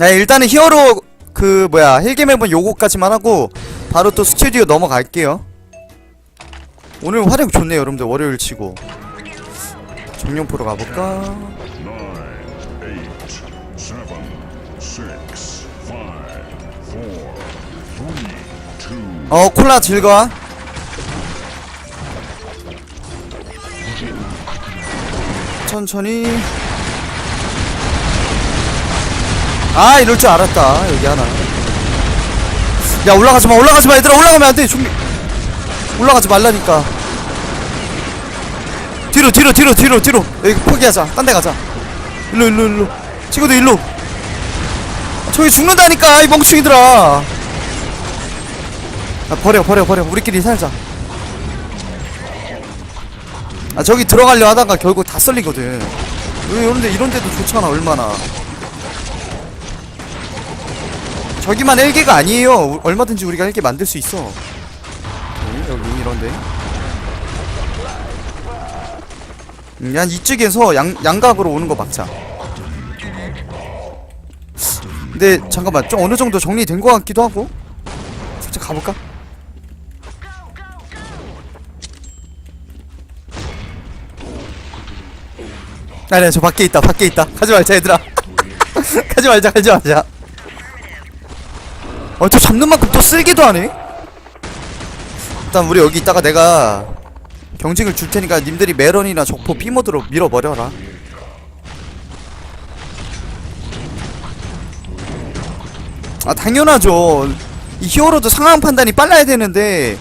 야 일단은 히어로 그 뭐야 헬게맵은 요거까지만 하고 바로 또 스튜디오 넘어갈게요. 오늘 활약 좋네요 여러분들. 월요일 치고. 정령포로 가볼까? 어 콜라 즐거워. 천천히 아 이럴 줄 알았다. 여기 하나. 야 올라가지마 올라가지마 얘들아. 올라가면 안돼 준비. 올라가지 말라니까. 뒤로 뒤로 뒤로 뒤로 뒤로. 여기 포기하자. 딴 데 가자. 일로 일로 일로. 친구들 일로. 저기 죽는다니까 이 멍충이들아. 아 버려 버려 버려. 우리끼리 살자. 아 저기 들어가려 하다가 결국 다 썰리거든. 왜 이런데 이런데도 좋잖아 얼마나 저기만 1개가 아니에요. 우- 얼마든지 우리가 1개 만들 수 있어. 여기, 여기 이런데. 음, 야 이쪽에서 양, 양각으로 오는 거 막자. 근데 잠깐만 좀 어느 정도 정리된 거 같기도 하고. 살짝 가볼까? 아니야 저 밖에 있다 밖에 있다. 가지 말자 얘들아. 가지 말자 가지 말자 어저 잡는 만큼 또 쓸기도 하네? 일단 우리 여기 있다가 내가 경직을 줄 테니까 님들이 메런이나 적포 B모드로 밀어버려라. 아 당연하죠. 이 히어로도 상황 판단이 빨라야 되는데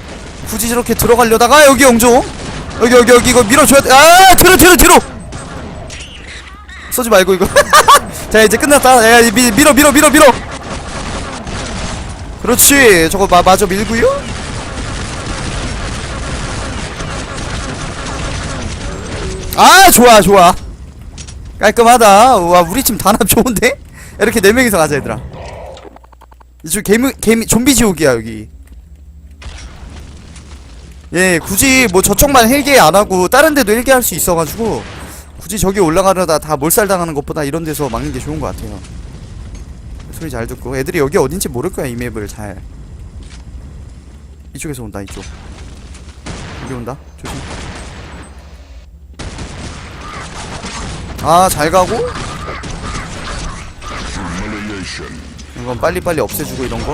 굳이 저렇게 들어가려다가 여기 영종? 여기 여기 여기 이거 밀어줘야 돼아 뒤로 뒤로 뒤로! 쏘지 말고 이거. 자 이제 끝났다. 야 밀어 밀어 밀어 밀어 그렇지. 저거 마, 마저 밀고요? 아 좋아 좋아. 깔끔하다. 와 우리 팀 단합 좋은데? 이렇게 네 명이서 가자 얘들아. 이쪽 개미 개미 좀비 지옥이야 여기. 예 굳이 뭐 저쪽만 헬게 안 하고 다른 데도 헬게 할수 있어가지고 굳이 저기 올라가려다 다 몰살 당하는 것보다 이런 데서 막는 게 좋은 것 같아요 소리 잘 듣고 애들이 여기 어딘지 모를 거야 이 맵을 잘 이쪽에서 온다 이쪽 여기 온다 조심 아 잘 가고 이건 빨리빨리 없애주고 이런 거.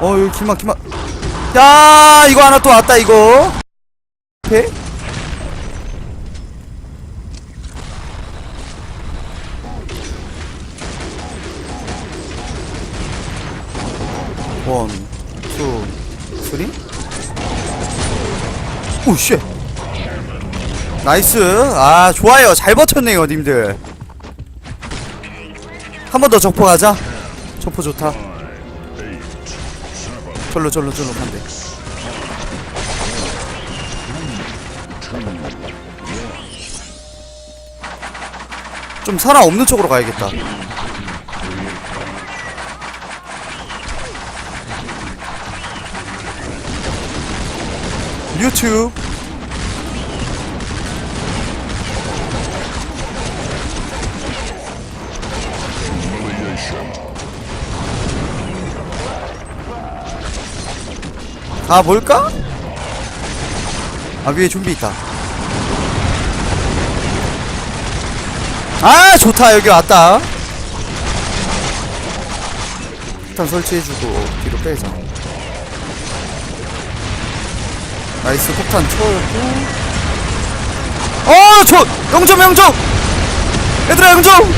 어, 여기 기막 기막. 야, 이거 하나 또 왔다 이거. 오케이. 원, 투, 쓰리. 오, 쉣. 나이스. 아, 좋아요. 잘 버텼네요, 님들. 한 번 더 적포 가자. 적포 좋다. 절로 절로 절로 간대. 좀 사람 없는 쪽으로 가야겠다. 유튜브. 아 뭘까? 아 위에 좀비 있다. 아 좋다. 여기 왔다. 일단 설치해주고 뒤로 빼자 나이스 폭탄 쳐였고 어! 저! 영점 영점! 얘들아 영점!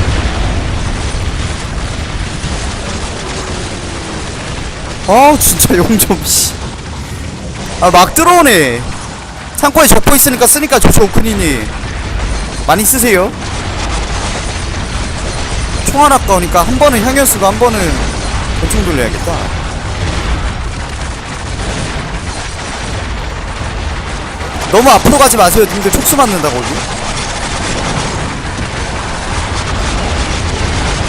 아 진짜 영점 씨. 아 막 들어오네. 창고에 적고 있으니까 쓰니까 좋죠 오크니니. 많이 쓰세요. 총알 아까우니까 한 번은 향연 쓰고 한 번은 권총 돌려야겠다. 너무 앞으로 가지 마세요. 님들 촉수 맞는다 거기.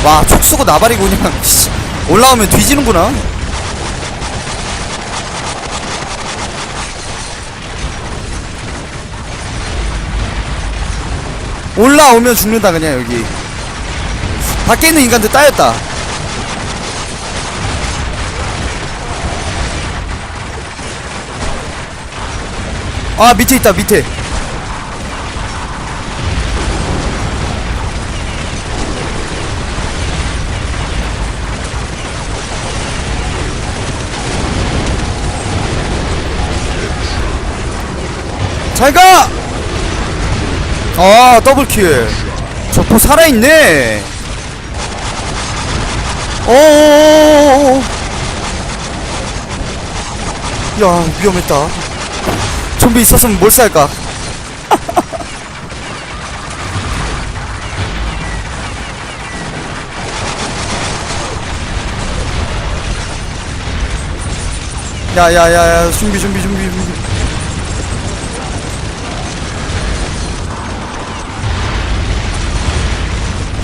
와 촉수고 나발이고 그냥 씨, 올라오면 뒤지는구나. 올라오면 죽는다 그냥 여기 밖에 있는 인간들 따였다 아 밑에 있다 밑에. 잘가! 아 더블킬. 저포 살아있네. 어어어어어 야 위험했다 좀비 있었으면 뭘 쌀까? 야야야야 준비 준비 준비 준비.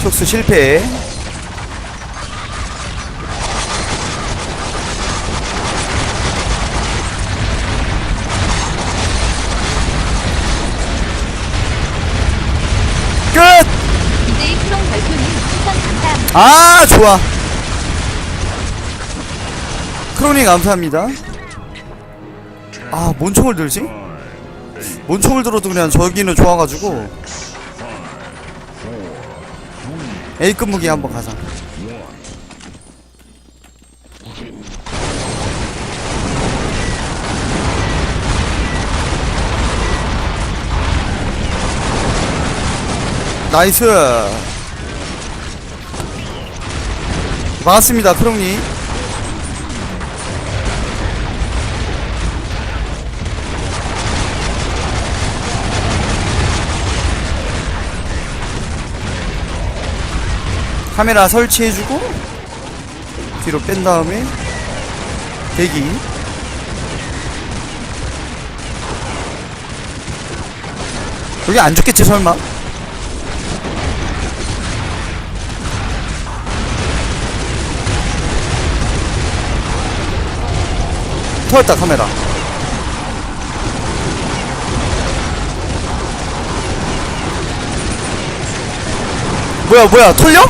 촉수 실패 끝! DJ 프롬 별표님 추천 감사합니다. 아 좋아. 크로니 감사합니다. 아 뭔 총을 들지? 뭔 총을 들어도 그냥 저기는 좋아가지고. A급 무기 한번 가자. 나이스 반갑습니다 크롱님 카메라 설치해주고 뒤로 뺀 다음에 대기 여기 안 죽겠지 설마? 터졌다 카메라. 뭐야 뭐야 털려?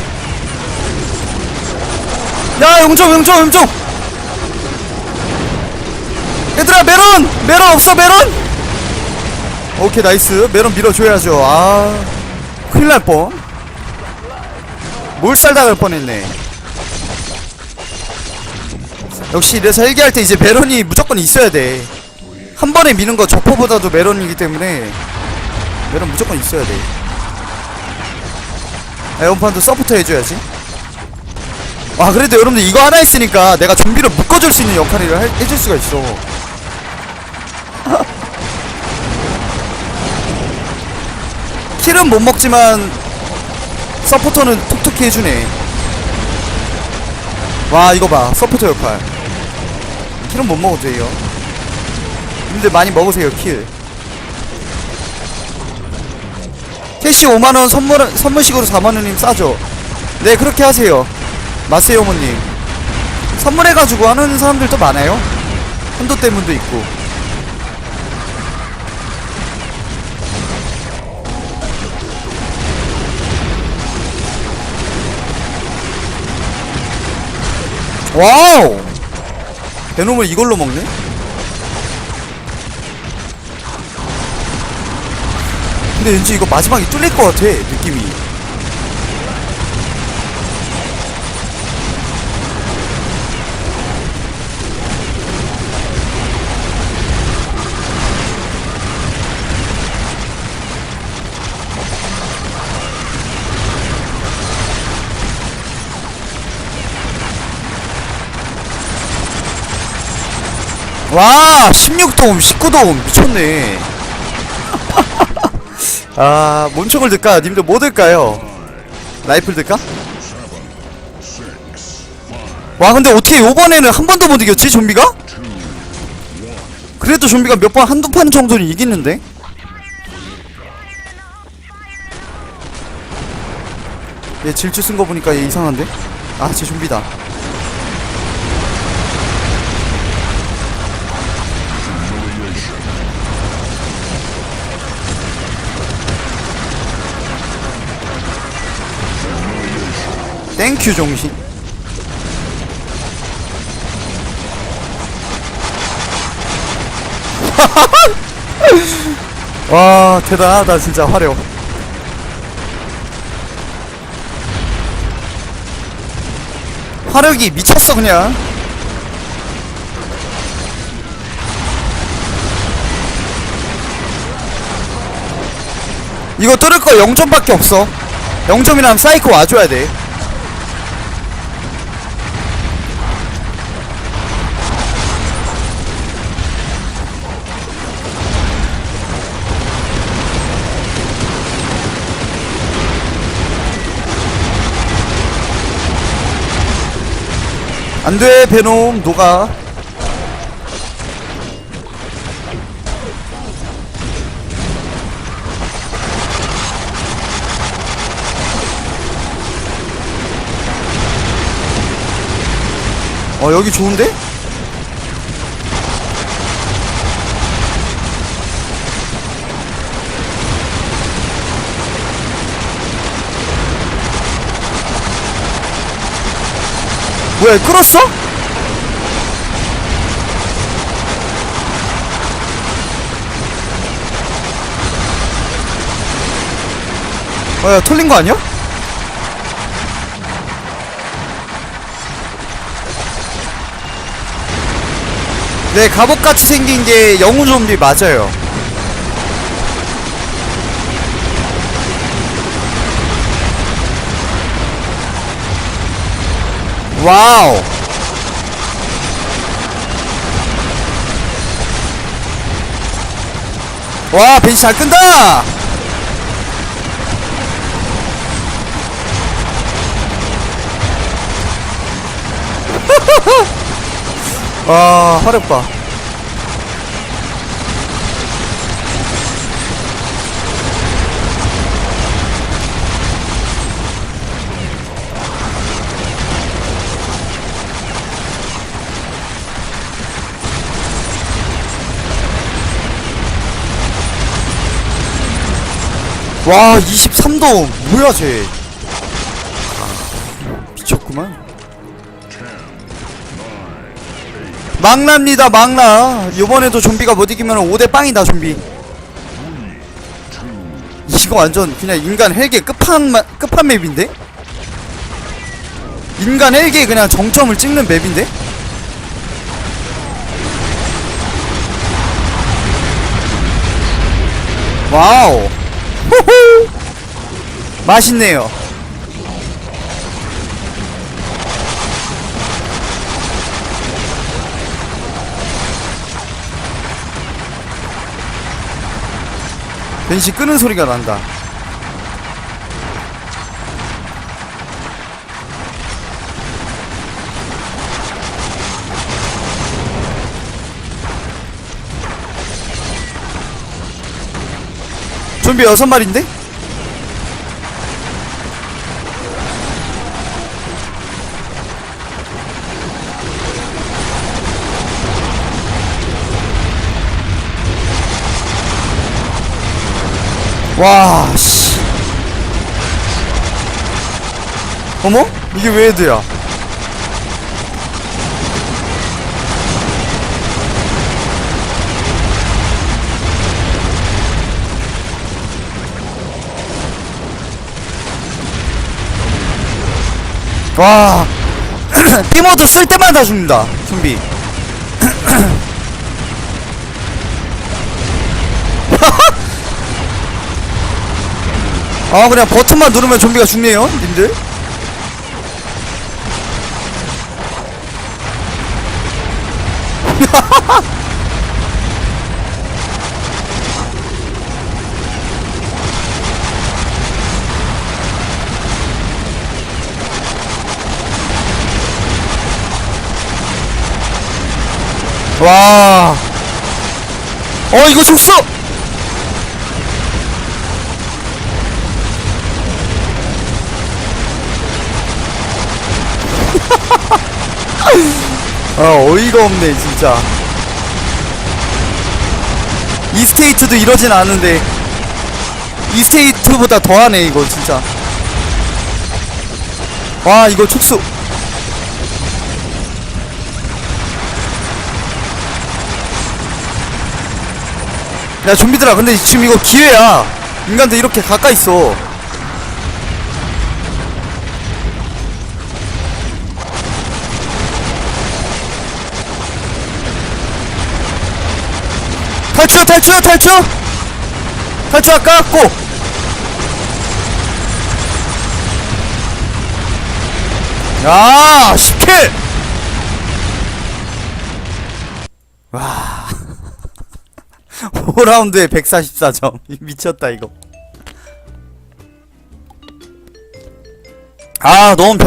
야 용종 용종 용종! 얘들아 메론! 메론 없어 메론? 오케이 나이스. 메론 밀어줘야죠. 아 큰일 날 뻔. 몰살 당할 뻔했네 역시 이래서 헬기할 때 이제 메론이 무조건 있어야 돼 한 번에 미는 거 저포보다도 메론이기 때문에 메론 무조건 있어야 돼. 에어판도 서포터 해줘야지. 와 그래도 여러분들 이거 하나 있으니까 내가 좀비를 묶어줄 수 있는 역할을 할- 해줄 수가 있어. 킬은 못 먹지만 서포터는 톡톡히 해주네. 와 이거 봐. 서포터 역할 킬은 못 돼요. 근데 많이 먹으세요 킬. 캐시 5만원 선물, 선물식으로 4만원님 싸죠. 네 그렇게 하세요. 마세요 모님. 선물해가지고 하는 사람들도 많아요. 한도 때문도 있고. 와우 대놈을 이걸로 먹네? 근데 왠지 이거 마지막에 뚫릴 것 같아 느낌이 와 16도움 19도움. 미쳤네. 아 뭔총을 들까? 님들 뭐 들까요? 라이플 들까? 와 근데 어떻게 요번에는 한 번도 못 이겼지 좀비가? 그래도 좀비가 몇 번 한두 판 정도는 이기는데? 얘 질주 쓴 거 보니까 얘 이상한데? 아쟤 좀비다 땡큐 정신. 와 대단하다 진짜 화력 화력이 미쳤어 그냥. 이거 뚫을 거 0점밖에 없어. 0점이라면 사이코 와줘야 돼 안돼 베놈 녹아 어 여기 좋은데? 뭐야 끌었어? 뭐야 털린 거 아니야? 네 갑옷같이 생긴 게 영웅 좀비 맞아요 와우. 와 벤시 잘 끈다! 와 화력 봐 와 23도 뭐야 쟤? 미쳤구만. 막납니다 막나. 요번에도 좀비가 못 이기면 5대 빵이다 좀비. 이거 완전 그냥 인간 헬기 끝판 끝판 맵인데? 인간 헬기 그냥 정점을 찍는 맵인데? 와우 맛있네요. 벤시 끄는 소리가 난다 좀비 여섯 마리인데? 와, 씨. 어머? 이게 왜 애드야? 와. 티모드 쓸 때마다 죽는다. 좀비. 아 그냥 버튼만 누르면 좀비가 죽네요 님들 와. 어 이거 죽소. 아 어이가 없네 진짜 이 스테이트도 이러진 않은데 이 스테이트보다 더하네 이거 진짜 와 이거 촉수 야 좀비들아 근데 지금 이거 기회야 인간들 이렇게 가까이 있어 탈출 탈출 탈출 탈출할까? 고! 야 10킬! 와 5라운드에 144점. 미쳤다 이거. 아 너무